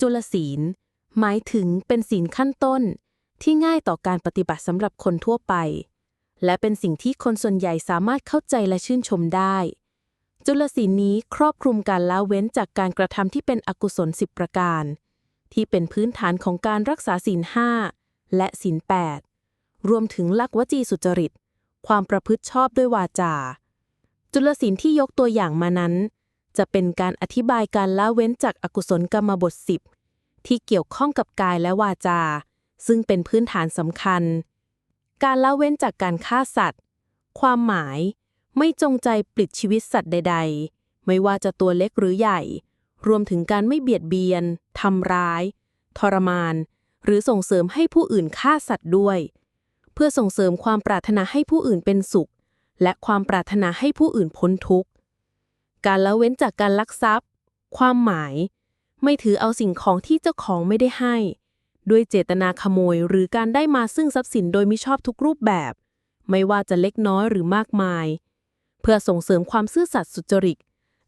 จุลศีล หมายถึงเป็นศีลขั้นต้น ที่ง่ายต่อการปฏิบัติสำหรับคนทั่วไป และเป็นสิ่งที่คนส่วนใหญ่สามารถเข้าใจและชื่นชมได้ จุลศีลนี้ครอบคลุมการละเว้นจากการกระทำที่เป็นอกุศลสิบประการ ที่เป็นพื้นฐานของการรักษาศีลห้าและศีลแปดรวมถึงลักวจีสุจริต ความประพฤติชอบด้วยวาจา จุลศีลที่ยกตัวอย่างมานั้น จะเป็นการอธิบายการละเว้นจากอากุศลกรรมบทสิบที่เกี่ยวข้องกับกายและวาจา ซึ่งเป็นพื้นฐานสำคัญ การละเว้นจากการฆ่าสัตว์ ความหมาย ไม่จงใจปลิดชีวิตสัตว์ใด ๆ ไม่ว่าจะตัวเล็กหรือใหญ่ รวมถึงการไม่เบียดเบียนทำร้าย ทรมาน หรือส่งเสริมให้ผู้อื่นฆ่าสัตว์ด้วย เพื่อส่งเสริมความปรารถนาให้ผู้อื่นเป็นสุข และความปรารถนาให้ผู้อื่นพ้นทุกข์ การละเว้นจากการลักทรัพย์ ความหมาย ไม่ถือเอาสิ่งของที่เจ้าของไม่ได้ให้ ด้วยเจตนาขโมยหรือการได้มาซึ่งทรัพย์สินโดยมิชอบทุกรูปแบบ ไม่ว่าจะเล็กน้อยหรือมากมาย เพื่อส่งเสริมความซื่อสัตย์สุจริต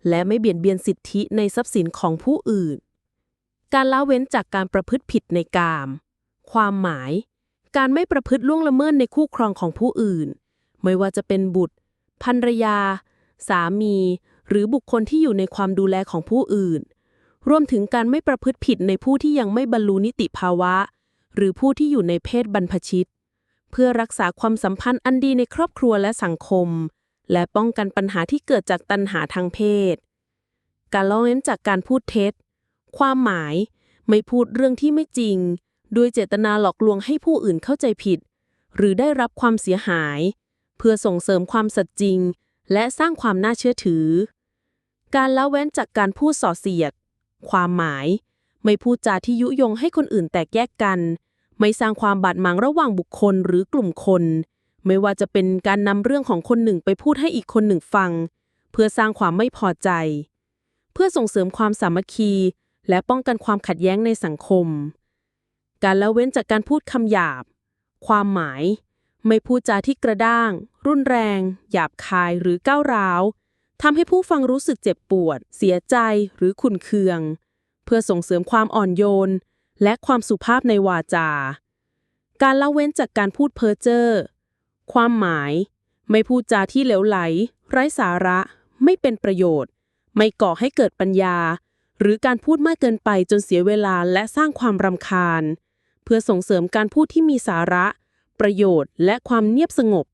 และไม่เบียดเบียนสิทธิในทรัพย์สินของผู้อื่น การละเว้นจากการประพฤติผิดในกาม ความหมาย การไม่ประพฤติล่วงละเมิดในคู่ครองของผู้อื่น ไม่ว่าจะเป็นบุตรภรรยา สามี หรือบุคคลที่อยู่ในความดูแลของผู้อื่น รวมถึงการไม่ประพฤติผิดในผู้ที่ยังไม่บรรลุนิติภาวะ หรือผู้ที่อยู่ในเพศบรรพชิต เพื่อรักษาความสัมพันธ์อันดีในครอบครัวและสังคม และป้องกันปัญหาที่เกิดจากตัณหาทางเพศ การละเว้นจากการพูดเท็จ ความหมาย ไม่พูดเรื่องที่ไม่จริงด้วยเจตนาหลอกลวงให้ผู้อื่นเข้าใจผิด หรือได้รับความเสียหาย เพื่อส่งเสริมความสัตย์จริงและสร้างความน่าเชื่อถือ การละเว้นจากการพูดส่อเสียด ความหมาย ไม่พูดจาที่ยุยงให้คนอื่นแตกแยกกัน ไม่สร้างความบาดหมางระหว่างบุคคลหรือกลุ่มคน ไม่ว่าจะเป็นการนำเรื่องของคนหนึ่งไปพูดให้อีกคนหนึ่งฟัง เพื่อสร้างความไม่พอใจ เพื่อส่งเสริมความสามัคคี และป้องกันความขัดแย้งในสังคม การละเว้นจากการพูดคำหยาบ ความหมาย ไม่พูดจาที่กระด้าง รุนแรง หยาบคายหรือก้าวร้าว ทำให้ผู้ฟังรู้สึกเจ็บปวด เสียใจหรือขุนเคือง เพื่อส่งเสริมความอ่อนโยน และความสุภาพในวาจา การละเว้นจากการพูดเพ้อเจ้อความหมาย ไม่พูดจาที่เหลวไหล ไร้สาระ ไม่เป็นประโยชน์ ไม่ก่อให้เกิดปัญญา หรือการพูดมากเกินไปจนเสียเวลาและสร้างความรำคาญ เพื่อส่งเสริมการพูดที่มีสาระ ประโยชน์ และความเงียบสงบ